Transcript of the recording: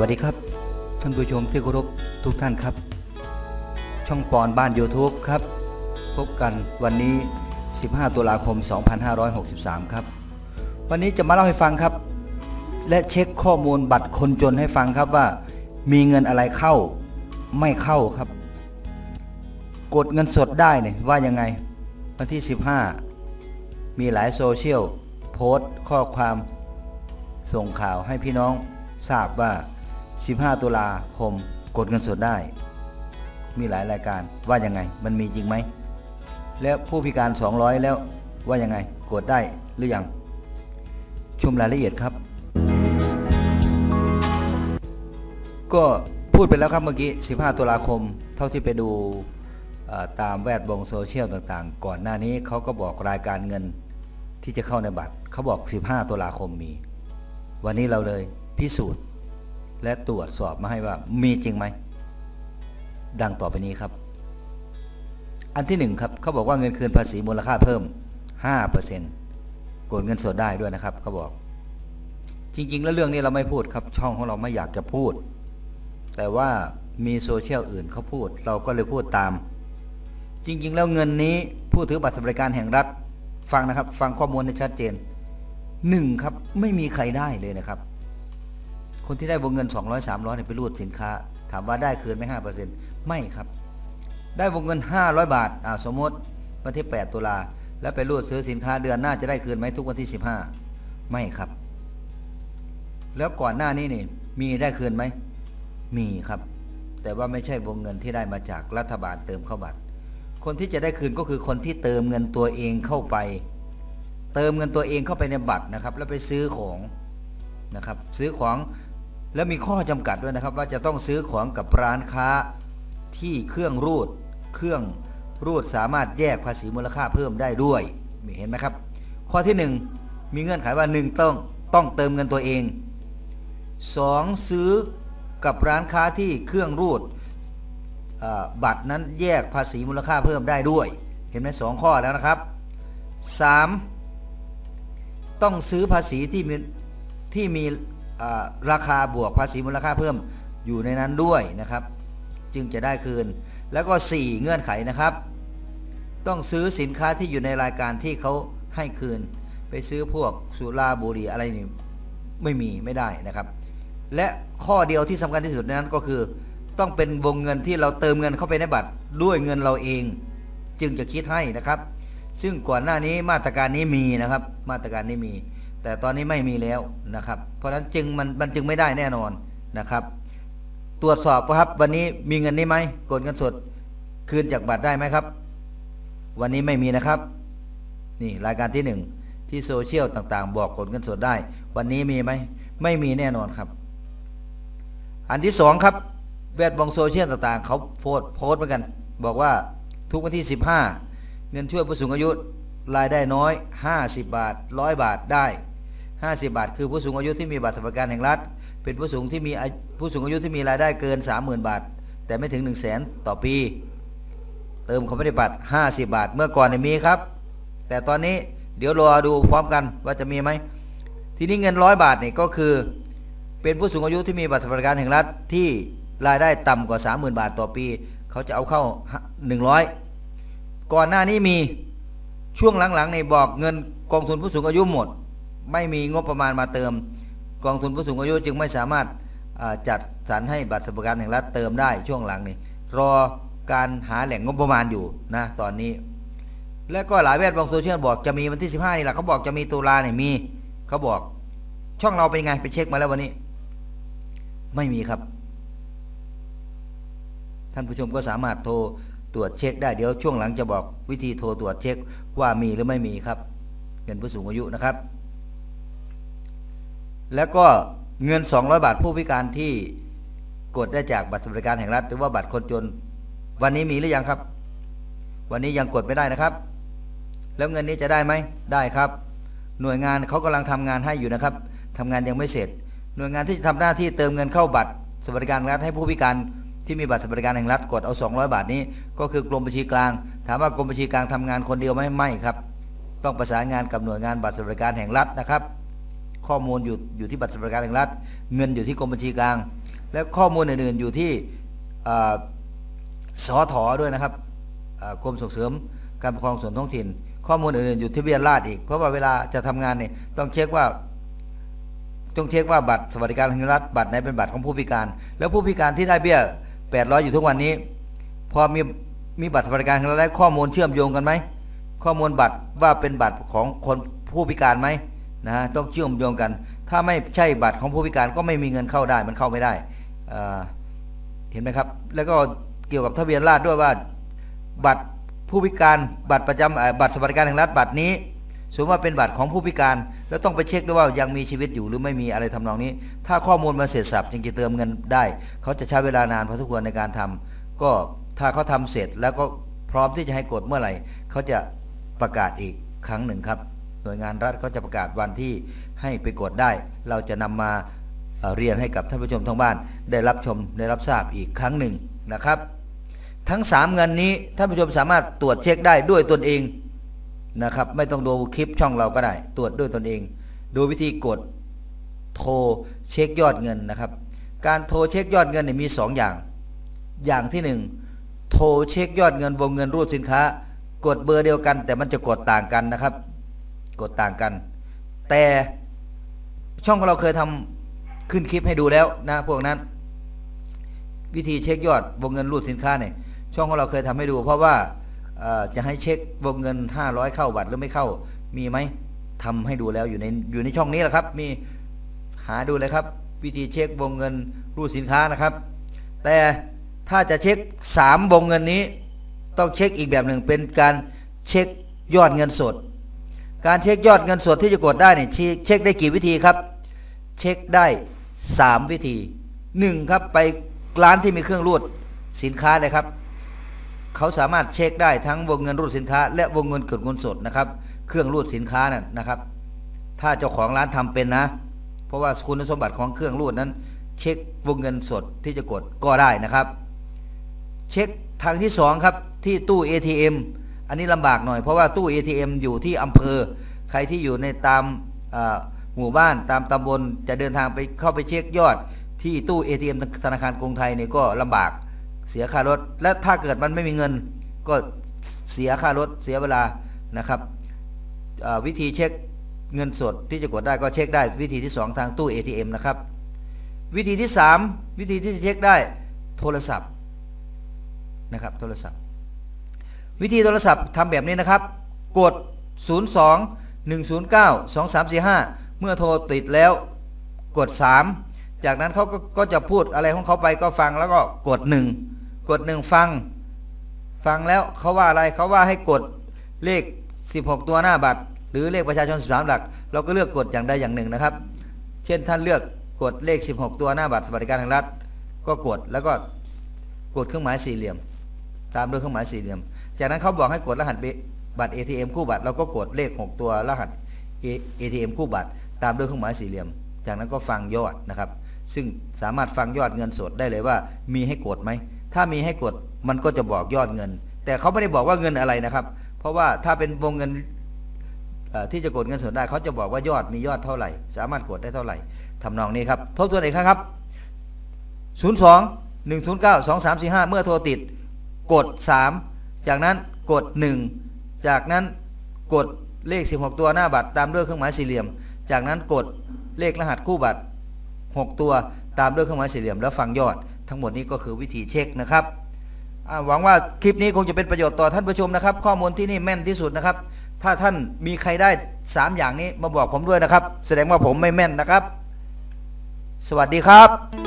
วัสดีครับ ท่านผู้ชมที่เคารพทุกท่านครับ ช่องปอนบ้าน YouTube ครับ พบกันวันนี้ 15 ตุลาคม 2563 ครับ วันนี้จะมาเล่าให้ฟังครับ และเช็คข้อมูลบัตรคนจนให้ฟังครับว่ามีเงินอะไรเข้าไม่เข้าครับ กดเงินสดได้เนี่ยว่ายังไง วันที่ 15 มีหลายโซเชียลโพสต์ข้อความส่งข่าวให้พี่น้องทราบว่า 15 ตุลาคมกดเงินสดได้ มีหลายรายการว่ายังไง มันมีจริงไหม แล้วผู้พิการ 200 แล้วว่ายังไง กดได้หรือยัง ชมรายละเอียดครับ ก็พูดไปแล้วครับเมื่อกี้ 15 ตุลาคม เท่าที่ไปดูตามแวดวงโซเชียลต่างๆ ก่อนหน้านี้เขาก็บอกรายการเงินที่จะเข้าในบัตรเขาบอก 15 ตุลาคมมี วันนี้เราเลยพิสูจน์ และตรวจสอบมาให้ว่ามีจริงไหม ดังต่อไปนี้ครับ อันที่หนึ่งครับเขาบอกว่าเงินคืนภาษีมูลค่าเพิ่ม 5%กดเงินสดได้ด้วยนะครับเขาบอก จริง ๆ แล้วเรื่องนี้เราไม่พูดครับ ช่องของเราไม่อยากจะพูด แต่ว่ามีโซเชียลอื่นเขาพูด เราก็เลยพูดตาม จริง ๆ แล้วเงินนี้ผู้ถือบัตรสวัสดิการแห่งรัฐ ฟังนะครับ ฟังข้อมูลให้ชัดเจนหนึ่งครับไม่มีใครได้เลยนะครับ คนที่ได้วงเงิน 200 300เนี่ยไปรูดสินค้า ถามว่าได้คืนไหม5%ไม่ครับ ได้วงเงิน 500 บาทอ่าสมมติวันที่ 8 ตุลาแล้วไปรูดซื้อสินค้าเดือนหน้าจะได้คืนไหมทุกวันที่ 15 ไม่ครับ แล้วก่อนหน้านี้นี่มีได้คืนไหมมีครับ แต่ว่าไม่ใช่วงเงินที่ได้มาจากรัฐบาลเติมเข้าบัตร คนที่จะได้คืนก็คือคนที่เติมเงินตัวเองเข้าไป เติมเงินตัวเองเข้าไปในบัตรนะครับ แล้วไปซื้อของนะครับ ซื้อของ แล้วมีข้อจำกัดด้วยนะครับ ว่าจะต้องซื้อของกับร้านค้าที่เครื่องรูด เครื่องรูดสามารถแยกภาษีมูลค่าเพิ่มได้ด้วยเห็นไหมครับ ข้อที่หนึ่งมีเงื่อนไขว่าหนึ่งต้องต้องเติมเงินตัวเองสองซื้อกับร้านค้าที่เครื่องรูดบัตรนั้นแยกภาษีมูลค่าเพิ่มได้ด้วย เห็นไหมสองข้อแล้วนะครับสามต้องซื้อภาษีที่มีที่มี ราคาบวกภาษีมูลค่าเพิ่มอยู่ในนั้นด้วยนะครับ จึงจะได้คืน แล้วก็ 4 เงื่อนไขนะครับ ต้องซื้อสินค้าที่อยู่ในรายการที่เขาให้คืน ไปซื้อพวกสุราบุหรี่อะไรนี่ไม่มีไม่ได้นะครับ และข้อเดียวที่สำคัญที่สุดในนั้นก็คือ ต้องเป็นวงเงินที่เราเติมเงินเข้าไปในบัตรด้วยเงินเราเอง จึงจะคิดให้นะครับ ซึ่งก่อนหน้านี้มาตรการนี้มีนะครับ มาตรการนี้มี แต่ตอนนี้ไม่มีแล้วนะครับ เพราะฉะนั้นจึงมันมันจึงไม่ได้แน่นอนนะครับ ตรวจสอบครับวันนี้มีเงินนี้ไหมกดเงินสดคืนจากบัตรได้ไหมครับ วันนี้ไม่มีนะครับ นี่รายการที่หนึ่งที่โซเชียลต่างๆ บอกกดเงินสดได้ วันนี้มีไหมไม่มีแน่นอนครับ อันที่สองครับแวดวงโซเชียลต่างๆเขาโพส์โพส์เหมือนกัน บอกว่าทุกวันที่ 15 เงินช่วยผู้สูงอายุรายได้น้อย 50 บาท 100 บาทได้ 50 บาท คือผู้สูงอายุที่มีบัตรสวัสดิการแห่งรัฐ เป็นผู้สูงที่มีผู้สูงอายุที่มีรายได้เกิน 30,000 บาท แต่ไม่ถึง 1 0 0 0 0แสนต่อปี เติมเขาไม่ได้บัตร50 บาท เมื่อก่อนเนี่ยมีครับ แต่ตอนนี้เดี๋ยวรอดูพร้อมกันว่าจะมีไหม ทีนี้เงินร้อยบาทเนี่ยก็คือ เป็นผู้สูงอายุที่มีบัตรสวัสดิการแห่งรัฐที่รายได้ต่ำกว่า 30,000 บาทต่อปี เขาจะเอาเข้า 100 ก่อนหน้านี้มีช่วงหลังๆในบอกเงินกองทุนผู้สูงอายุหมด ไม่มีงบประมาณมาเติม กองทุนผู้สูงอายุจึงไม่สามารถจัดสรรให้บัตรสวัสดิการแห่งรัฐเติมได้ช่วงหลังนี่รอการหาแหล่งงบประมาณอยู่นะตอนนี้ และก็หลายแวดวงโซเชียลบอกจะมีวันที่ 15นี่แหละเขาบอกจะมีตุลาเนี่ยมีเขาบอกช่องเราเป็นไงไปเช็คมาแล้ววันนี้ ไม่มีครับ ท่านผู้ชมก็สามารถโทรตรวจเช็คได้เดี๋ยวช่วงหลังจะบอกวิธีโทรตรวจเช็คว่ามีหรือไม่มีครับเงินผู้สูงอายุนะครับ แล้วก็เงิน 200 บาทผู้พิการที่กดได้จากบัตรสวัสดิการแห่งรัฐ หรือว่าบัตรคนจน วันนี้มีหรือยังครับ วันนี้ยังกดไม่ได้นะครับ แล้วเงินนี้จะได้ไหมได้ครับ หน่วยงานเขากำลังทำงานให้อยู่นะครับทำงานยังไม่เสร็จ หน่วยงานที่จะทำหน้าที่เติมเงินเข้าบัตรสวัสดิการแห่งรัฐให้ผู้พิการที่มีบัตรสวัสดิการแห่งรัฐกดเอา 200 บาทนี้ ก็คือกรมบัญชีกลาง ถามว่ากรมบัญชีกลางทำงานคนเดียวไหมไม่ครับ ต้องประสานงานกับหน่วยงานบัตรสวัสดิการแห่งรัฐนะครับ ข้อมูลอยู่อยู่ที่บัตรสวัสดิการแห่งรัฐ เงินอยู่ที่กรมบัญชีกลาง และข้อมูลอื่นๆอยู่ที่สอถอด้วยนะครับกรมส่งเสริมการปกครองส่วนท้องถิ่น ข้อมูลอื่นๆอยู่ที่เบียนราษฎร์อีก เพราะว่าเวลาจะทำงานเนี่ยต้องเช็คว่าต้องเช็คว่าบัตรสวัสดิการแห่งรัฐบัตรไหนเป็นบัตรของผู้พิการ แล้วผู้พิการที่ได้เบี้ย 800 อยู่ทุกวันนี้ พอมีมีบัตรสวัสดิการแห่งรัฐข้อมูลเชื่อมโยงกันไหมข้อมูลบัตรว่าเป็นบัตรของคนผู้พิการไหม นะฮะต้องเชื่อมโยงกัน ถ้าไม่ใช่บัตรของผู้พิการก็ไม่มีเงินเข้าได้มันเข้าไม่ได้เห็นไหมครับ แล้วก็เกี่ยวกับทะเบียนราษฎรด้วยว่าบัตรผู้พิการบัตรประจำบัตรสวัสดิการแห่งรัฐบัตรนี้สมมติว่าเป็นบัตรของผู้พิการ แล้วต้องไปเช็คด้วยว่ายังมีชีวิตอยู่หรือไม่มีอะไรทำนองนี้ ถ้าข้อมูลมันเสร็จสับจึงจะเติมเงินได้ เขาจะใช้เวลานานพอสมควรในการทำก็ถ้าเขาทำเสร็จแล้วก็พร้อมที่จะให้กดเมื่อไหร่ เขาจะประกาศอีกครั้งหนึ่งครับ หน่วยงานรัฐก็จะประกาศวันที่ให้ไปกดได้ เราจะนำมาเรียนให้กับท่านผู้ชมทางบ้าน ได้รับชมได้รับทราบอีกครั้งหนึ่งนะครับ ทั้ง 3 เงินนี้ท่านผู้ชมสามารถตรวจเช็คได้ด้วยตนเองนะครับไม่ต้องดูคลิปช่องเราก็ได้ ตรวจด้วยตนเอง ดูวิธีกดโทรเช็คยอดเงินนะครับ การโทรเช็คยอดเงินเนี่ยมี 2 อย่าง อย่างที่ 1 โทรเช็คยอดเงินวงเงินรูดสินค้ากดเบอร์เดียวกัน แต่มันจะกดต่างกันนะครับ กดต่างกัน แต่ช่องของเราเคยทำขึ้นคลิปให้ดูแล้วนะพวกนั้น วิธีเช็คยอดวงเงินรูดสินค้าเนี่ยช่องของเราเคยทำให้ดู เพราะว่าจะให้เช็ควงเงิน 500 เข้าบัตรหรือไม่เข้ามีไหมทำให้ดูแล้วอยู่ในอยู่ในช่องนี้แหละครับ มีหาดูเลยครับ วิธีเช็ควงเงินรูดสินค้านะครับ แต่ถ้าจะเช็ค 3 วงเงินนี้ ต้องเช็คอีกแบบหนึ่งเป็นการเช็คยอดเงินสด การเช็คยอดเงินสดที่จะกดได้เนี่ยเช็คได้กี่วิธีครับ เช็คได้ 3 วิธี1ครับไปร้านที่มีเครื่องรูดสินค้าเลยครับ เขาสามารถเช็คได้ทั้งวงเงินรูดสินค้า และวงเงินกดเงินสดนะครับ เครื่องรูดสินค้านั่นนะครับ ถ้าเจ้าของร้านทำเป็นนะ เพราะว่าคุณสมบัติของเครื่องรูดนั้น เช็ควงเงินสดที่จะกดก็ได้นะครับ เช็คทางที่2ครับที่ตู้ ATM อันนี้ลำบากหน่อยเพราะว่าตู้ ATM อยู่ที่อำเภอ ใครที่อยู่ในตามหมู่บ้านตามตำบลจะเดินทางไปเข้าไปเช็คยอด ที่ตู้ ATM ธนาคารกรุงไทยเนี่ยก็ลำบากเสียค่ารถ และถ้าเกิดมันไม่มีเงิน ก็เสียค่ารถเสียเวลานะครับวิธีเช็คเงินสดที่จะกดได้ก็เช็คได้วิธีที่ 2 ทางตู้ ATM นะครับ วิธีที่ 3 วิธีที่จะเช็คได้โทรศัพท์นะครับโทรศัพท์ วิธีโทรศัพท์ทำแบบนี้นะครับ กด 02 109 2345 เมื่อโทรติดแล้วกด 3 จากนั้นเขาก็ก็จะพูดอะไรของเขาไปก็ฟังแล้วก็กด 1 กด 1 ฟัง ฟังแล้วเขาว่าอะไรเขาว่าให้กดเลข 16 ตัวหน้าบัตร หรือเลขประชาชน13หลัก เราก็เลือกกดอย่างใดอย่างหนึ่งนะครับ เช่นท่านเลือกกดเลข 16 ตัวหน้าบัตรสวัสดิการแห่งรัฐ ก็กดแล้วก็กดเครื่องหมายสี่เหลี่ยม ตามด้วยเครื่องหมายสี่เหลี่ยม จากนั้นเขาบอกให้กดรหัสบัตร ATM คู่บัตรเราก็กดเลข 6 ตัวรหัส ATM คู่บัตร ตามด้วยเครื่องหมายสี่เหลี่ยม จากนั้นก็ฟังยอดนะครับ ซึ่งสามารถฟังยอดเงินสดได้เลยว่า มีให้กดไหม ถ้ามีให้กดมันก็จะบอกยอดเงิน แต่เขาไม่ได้บอกว่าเงินอะไรนะครับ เพราะว่าถ้าเป็นวงเงินที่จะกดเงินสดได้เขาจะบอกว่ายอดมียอดเท่าไหร่ สามารถกดได้เท่าไหร่ทำนองนี้ครับทบทวนอีกครั้งครับ 02 109 2345 เมื่อโทรติดกด 3 จากนั้นกด 1 จากนั้นกดเลข 16 ตัวหน้าบัตรตามด้วยเครื่องหมายสี่เหลี่ยม จากนั้นกดเลขรหัสคู่บัตร 6 ตัวตามด้วยเครื่องหมายสี่เหลี่ยม แล้วฟังยอด ทั้งหมดนี้ก็คือวิธีเช็คนะครับหวังว่าคลิปนี้คงจะเป็นประโยชน์ต่อท่านผู้ชมนะครับ ข้อมูลที่นี่แม่นที่สุดนะครับ ถ้าท่านมีใครได้ 3 อย่างนี้มาบอกผมด้วยนะครับ แสดงว่าผมไม่แม่นนะครับ สวัสดีครับ